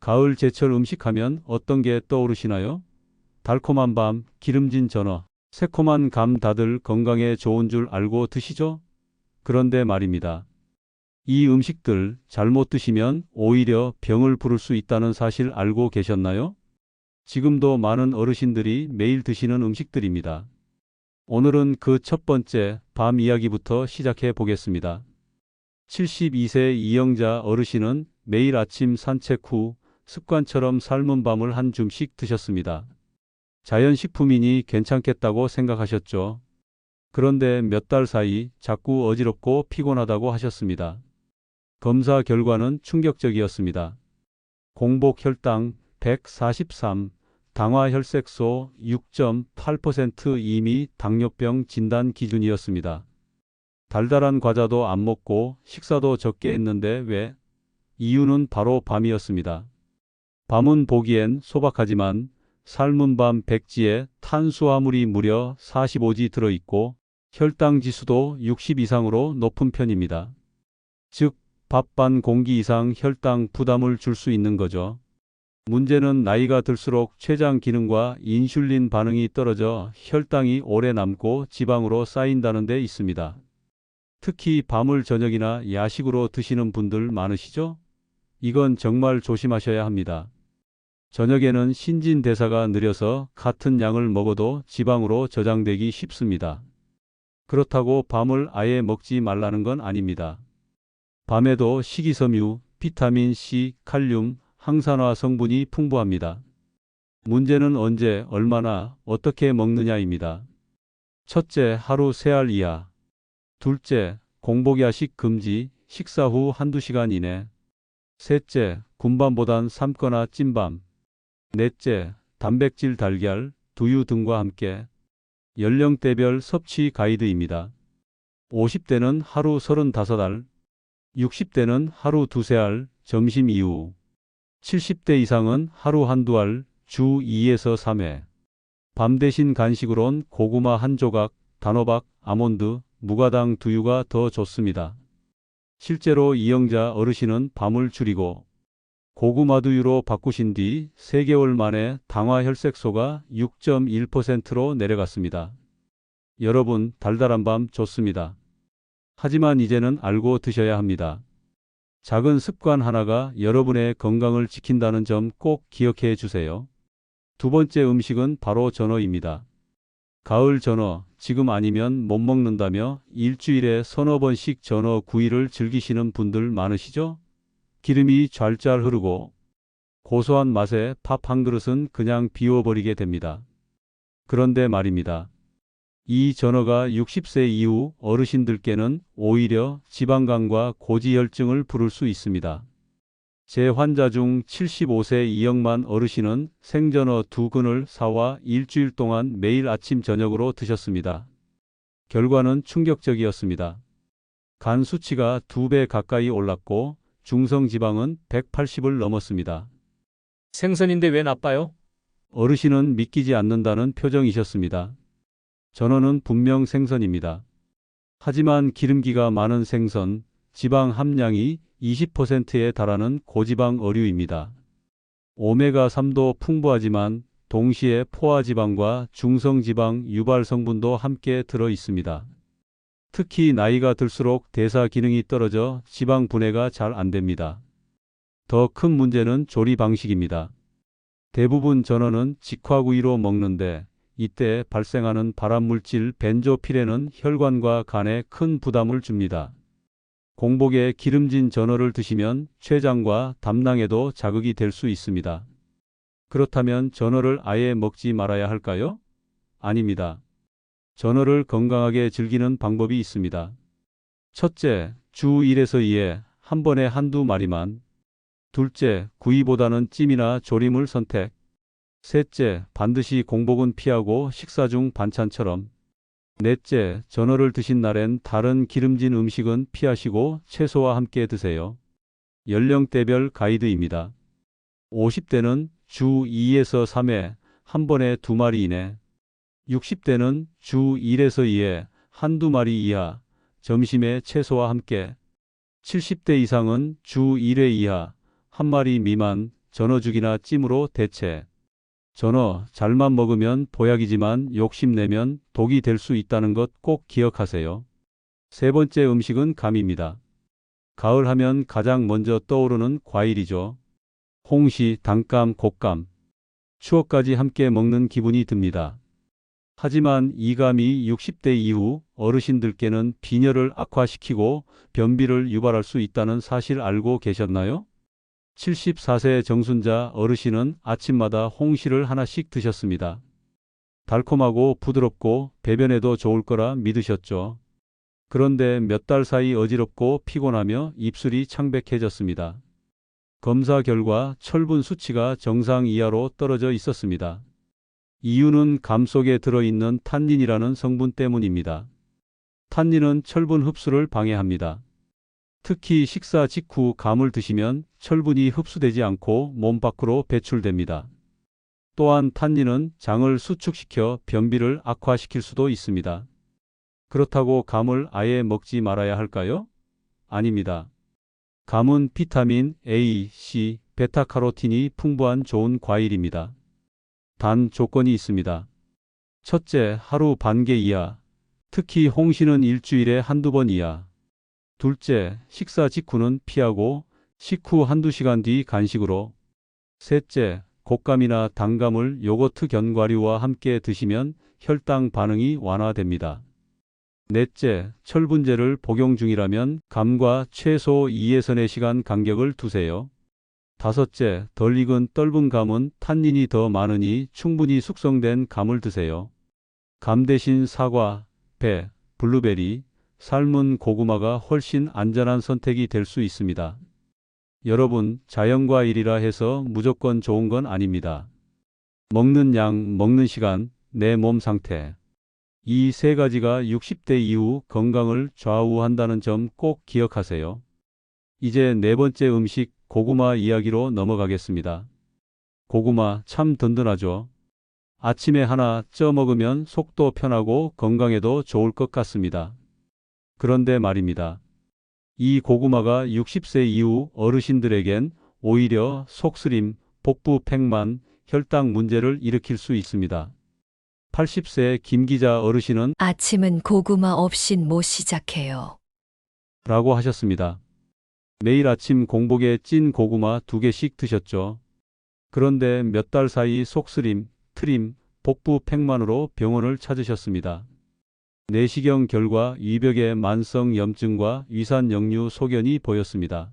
가을 제철 음식 하면 어떤 게 떠오르시나요? 달콤한 밤, 기름진 전어, 새콤한 감 다들 건강에 좋은 줄 알고 드시죠? 그런데 말입니다. 이 음식들 잘못 드시면 오히려 병을 부를 수 있다는 사실 알고 계셨나요? 지금도 많은 어르신들이 매일 드시는 음식들입니다. 오늘은 그 첫 번째 밤 이야기부터 시작해 보겠습니다. 72세 이영자 어르신은 매일 아침 산책 후 습관처럼 삶은 밤을 한 줌씩 드셨습니다. 자연식품이니 괜찮겠다고 생각하셨죠. 그런데 몇 달 사이 자꾸 어지럽고 피곤하다고 하셨습니다. 검사 결과는 충격적이었습니다. 공복 혈당 143, 당화 혈색소 6.8% 이미 당뇨병 진단 기준이었습니다. 달달한 과자도 안 먹고 식사도 적게 했는데 왜? 이유는 바로 밤이었습니다. 밤은 보기엔 소박하지만 삶은 밤 백지에 탄수화물이 무려 45지 들어있고 혈당 지수도 60 이상으로 높은 편입니다. 즉, 밥 반 공기 이상 혈당 부담을 줄 수 있는 거죠. 문제는 나이가 들수록 췌장 기능과 인슐린 반응이 떨어져 혈당이 오래 남고 지방으로 쌓인다는 데 있습니다. 특히 밤을 저녁이나 야식으로 드시는 분들 많으시죠? 이건 정말 조심하셔야 합니다. 저녁에는 신진 대사가 느려서 같은 양을 먹어도 지방으로 저장되기 쉽습니다. 그렇다고 밤을 아예 먹지 말라는 건 아닙니다. 밤에도 식이섬유, 비타민 C, 칼륨, 항산화 성분이 풍부합니다. 문제는 언제, 얼마나, 어떻게 먹느냐입니다. 첫째, 하루 3알 이하. 둘째, 공복야식 금지, 식사 후 한두 시간 이내. 셋째, 군밤보단 삶거나 찐밤. 넷째, 단백질 달걀, 두유 등과 함께. 연령대별 섭취 가이드입니다. 50대는 하루 35알, 60대는 하루 두세 알, 점심 이후. 70대 이상은 하루 한두 알, 주 2에서 3회. 밤 대신 간식으론 고구마 한 조각, 단호박, 아몬드, 무가당 두유가 더 좋습니다. 실제로 이영자 어르신은 밤을 줄이고 고구마 두유로 바꾸신 뒤 3개월 만에 당화 혈색소가 6.1%로 내려갔습니다. 여러분, 달달한 밤 좋습니다. 하지만 이제는 알고 드셔야 합니다. 작은 습관 하나가 여러분의 건강을 지킨다는 점 꼭 기억해 주세요. 두 번째 음식은 바로 전어입니다. 가을 전어, 지금 아니면 못 먹는다며 일주일에 서너 번씩 전어 구이를 즐기시는 분들 많으시죠? 기름이 좔좔 흐르고 고소한 맛에 밥한 그릇은 그냥 비워버리게 됩니다. 그런데 말입니다. 이 전어가 60세 이후 어르신들께는 오히려 지방간과 고지혈증을 부를 수 있습니다. 제 환자 중 75세 이영만 어르신은 생전어 두 근을 사와 일주일 동안 매일 아침 저녁으로 드셨습니다. 결과는 충격적이었습니다. 간 수치가 두 배 가까이 올랐고 중성 지방은 180을 넘었습니다. 생선인데 왜 나빠요? 어르신은 믿기지 않는다는 표정이셨습니다. 전어는 분명 생선입니다. 하지만 기름기가 많은 생선, 지방 함량이 20%에 달하는 고지방 어류입니다. 오메가3도 풍부하지만 동시에 포화지방과 중성지방 유발 성분도 함께 들어 있습니다. 특히 나이가 들수록 대사 기능이 떨어져 지방 분해가 잘 안 됩니다. 더 큰 문제는 조리 방식입니다. 대부분 전어는 직화구이로 먹는데 이때 발생하는 발암물질 벤조피렌은 혈관과 간에 큰 부담을 줍니다. 공복에 기름진 전어를 드시면 췌장과 담낭에도 자극이 될 수 있습니다. 그렇다면 전어를 아예 먹지 말아야 할까요? 아닙니다. 전어를 건강하게 즐기는 방법이 있습니다. 첫째, 주 1에서 2회 한 번에 한두 마리만. 둘째, 구이보다는 찜이나 조림을 선택. 셋째, 반드시 공복은 피하고 식사 중 반찬처럼. 넷째, 전어를 드신 날엔 다른 기름진 음식은 피하시고 채소와 함께 드세요. 연령대별 가이드입니다. 50대는 주 2에서 3회 한 번에 두 마리 이내. 60대는 주 1에서 2회 한두 마리 이하 점심에 채소와 함께. 70대 이상은 주 1회 이하 한 마리 미만 전어죽이나 찜으로 대체. 전어 잘만 먹으면 보약이지만 욕심내면 독이 될 수 있다는 것 꼭 기억하세요. 세 번째 음식은 감입니다. 가을 하면 가장 먼저 떠오르는 과일이죠. 홍시, 단감, 곶감. 추억까지 함께 먹는 기분이 듭니다. 하지만 이 감이 60대 이후 어르신들께는 빈혈을 악화시키고 변비를 유발할 수 있다는 사실 알고 계셨나요? 74세 정순자 어르신은 아침마다 홍시를 하나씩 드셨습니다. 달콤하고 부드럽고 배변에도 좋을 거라 믿으셨죠. 그런데 몇 달 사이 어지럽고 피곤하며 입술이 창백해졌습니다. 검사 결과 철분 수치가 정상 이하로 떨어져 있었습니다. 이유는 감 속에 들어있는 탄닌이라는 성분 때문입니다. 탄닌은 철분 흡수를 방해합니다. 특히 식사 직후 감을 드시면 철분이 흡수되지 않고 몸 밖으로 배출됩니다. 또한 탄닌은 장을 수축시켜 변비를 악화시킬 수도 있습니다. 그렇다고 감을 아예 먹지 말아야 할까요? 아닙니다. 감은 비타민 A, C, 베타카로틴이 풍부한 좋은 과일입니다. 단 조건이 있습니다. 첫째, 하루 반 개 이하. 특히 홍시는 일주일에 한두 번 이하. 둘째, 식사 직후는 피하고 식후 한두 시간 뒤 간식으로. 셋째, 곶감이나 단감을 요거트 견과류와 함께 드시면 혈당 반응이 완화됩니다. 넷째, 철분제를 복용 중이라면 감과 최소 2에서 4시간 간격을 두세요. 다섯째, 덜 익은 떫은 감은 탄닌이 더 많으니 충분히 숙성된 감을 드세요. 감 대신 사과, 배, 블루베리, 삶은 고구마가 훨씬 안전한 선택이 될 수 있습니다. 여러분, 자연과 일이라 해서 무조건 좋은 건 아닙니다. 먹는 양, 먹는 시간, 내 몸 상태. 이 세 가지가 60대 이후 건강을 좌우한다는 점 꼭 기억하세요. 이제 네 번째 음식 고구마 이야기로 넘어가겠습니다. 고구마 참 든든하죠. 아침에 하나 쪄 먹으면 속도 편하고 건강에도 좋을 것 같습니다. 그런데 말입니다. 이 고구마가 60세 이후 어르신들에겐 오히려 속쓰림, 복부 팽만, 혈당 문제를 일으킬 수 있습니다. 80세 김 기자 어르신은 아침은 고구마 없인 못 시작해요. 라고 하셨습니다. 매일 아침 공복에 찐 고구마 두 개씩 드셨죠. 그런데 몇 달 사이 속쓰림, 트림, 복부 팽만으로 병원을 찾으셨습니다. 내시경 결과 위벽의 만성 염증과 위산 역류 소견이 보였습니다.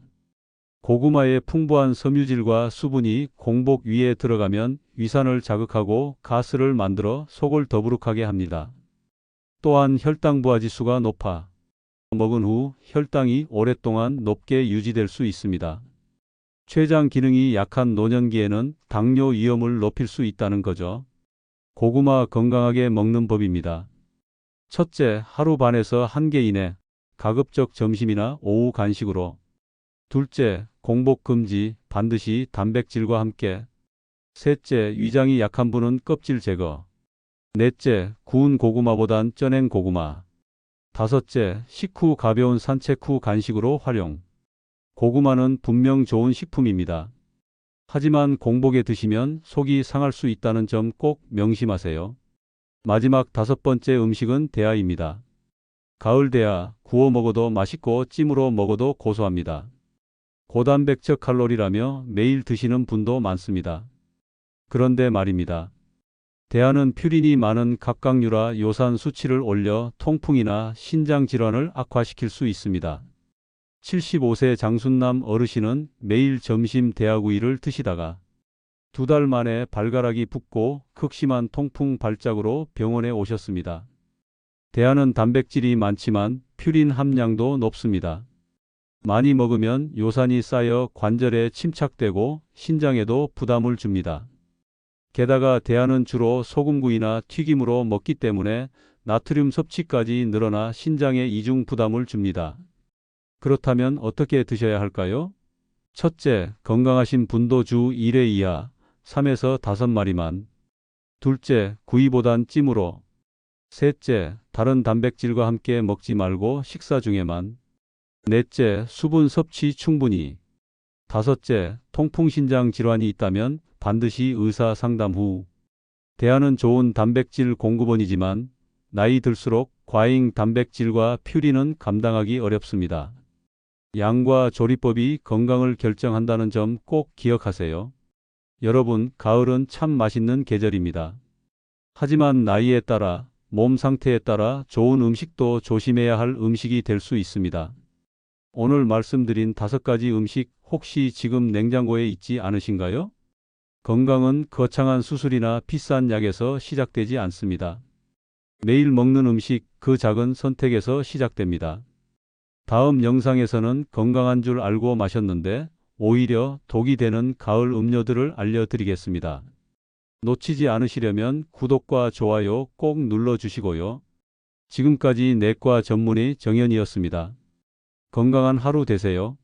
고구마의 풍부한 섬유질과 수분이 공복 위에 들어가면 위산을 자극하고 가스를 만들어 속을 더부룩하게 합니다. 또한 혈당 부하 지수가 높아 먹은 후 혈당이 오랫동안 높게 유지될 수 있습니다. 췌장 기능이 약한 노년기에는 당뇨 위험을 높일 수 있다는 거죠. 고구마 건강하게 먹는 법입니다. 첫째, 하루 반에서 한 개 이내 가급적 점심이나 오후 간식으로. 둘째, 공복 금지 반드시 단백질과 함께. 셋째, 위장이 약한 분은 껍질 제거. 넷째, 구운 고구마보단 쪄낸 고구마. 다섯째, 식후 가벼운 산책 후 간식으로 활용. 고구마는 분명 좋은 식품입니다. 하지만 공복에 드시면 속이 상할 수 있다는 점 꼭 명심하세요. 마지막 다섯 번째 음식은 대하입니다. 가을 대하, 구워 먹어도 맛있고 찜으로 먹어도 고소합니다. 고단백적 칼로리라며 매일 드시는 분도 많습니다. 그런데 말입니다. 대하는 퓨린이 많은 갑각류라 요산 수치를 올려 통풍이나 신장 질환을 악화시킬 수 있습니다. 75세 장순남 어르신은 매일 점심 대하구이를 드시다가 두 달 만에 발가락이 붓고 극심한 통풍 발작으로 병원에 오셨습니다. 대하는 단백질이 많지만 퓨린 함량도 높습니다. 많이 먹으면 요산이 쌓여 관절에 침착되고 신장에도 부담을 줍니다. 게다가 대하는 주로 소금구이나 튀김으로 먹기 때문에 나트륨 섭취까지 늘어나 신장에 이중 부담을 줍니다. 그렇다면 어떻게 드셔야 할까요? 첫째, 건강하신 분도 주 1회 이하, 3에서 5마리만. 둘째, 구이보단 찜으로. 셋째, 다른 단백질과 함께 먹지 말고 식사 중에만. 넷째, 수분 섭취 충분히. 다섯째, 통풍신장 질환이 있다면 반드시 의사 상담 후 대안은 좋은 단백질 공급원이지만 나이 들수록 과잉 단백질과 퓨린은 감당하기 어렵습니다. 양과 조리법이 건강을 결정한다는 점 꼭 기억하세요. 여러분, 가을은 참 맛있는 계절입니다. 하지만 나이에 따라 몸 상태에 따라 좋은 음식도 조심해야 할 음식이 될 수 있습니다. 오늘 말씀드린 다섯 가지 음식 혹시 지금 냉장고에 있지 않으신가요? 건강은 거창한 수술이나 비싼 약에서 시작되지 않습니다. 매일 먹는 음식 그 작은 선택에서 시작됩니다. 다음 영상에서는 건강한 줄 알고 마셨는데 오히려 독이 되는 가을 음료들을 알려드리겠습니다. 놓치지 않으시려면 구독과 좋아요 꼭 눌러주시고요. 지금까지 내과 전문의 정연이었습니다. 건강한 하루 되세요.